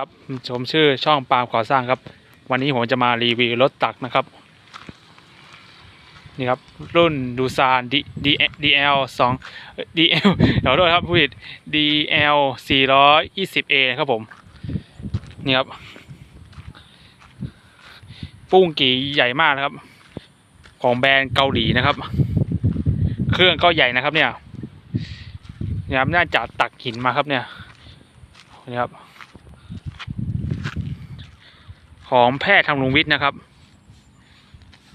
ครับชมชื่อช่องปาล์มก่อสร้างครับ วันนี้ผมจะมารีวิวรถตักนะครับ นี่ครับ รุ่นดูซานดีดีดีเอลสองดีเอลเดี๋ยวด้วยครับผู้ผิดดีเอลสี่ร้อยยี่สิบเอครับผม นี่ครับ ปุ้งกี่ใหญ่มากนะครับ ของแบรนด์เกาหลีนะครับ เครื่องก็ใหญ่นะครับเนี่ยนี่ครับน่าจะตักหินมาครับเนี่ยนี่ครับ ของแพทย์ทางลุงวิทย์นะครับ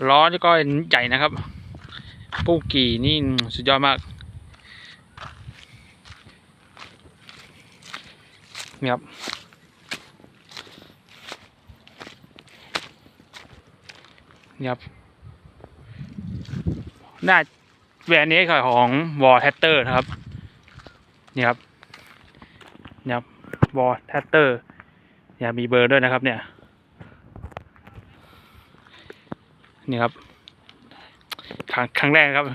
ล้อนี่ก็ใหญ่นะครับปูกี่นี่สุดยอดมากนี่ครับนี่ครับหน้าแบรนนี้ค่ะของวอลแทตเตอร์นะครับนี่ครับนี่ครับวอลแทตเตอร์เนี่ยมีเบอร์ด้วยนะครับเนี่ย นี่ครับครั้งครั้งแรกครับ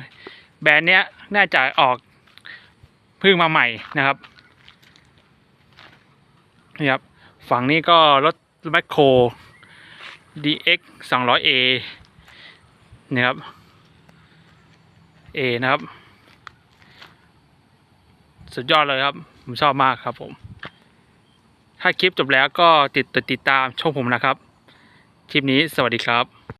แบรนด์เนี้ยน่าจะออกเพิ่งมาใหม่นะครับนี่ครับ ฝั่งนี้ก็รถแมคโคร DX 200A นี่ครับ A นะครับ สุดยอดเลยครับ ผมชอบมากครับผม ถ้าคลิปจบแล้วก็ติดติดตามช่องผมนะครับ คลิปนี้สวัสดีครับ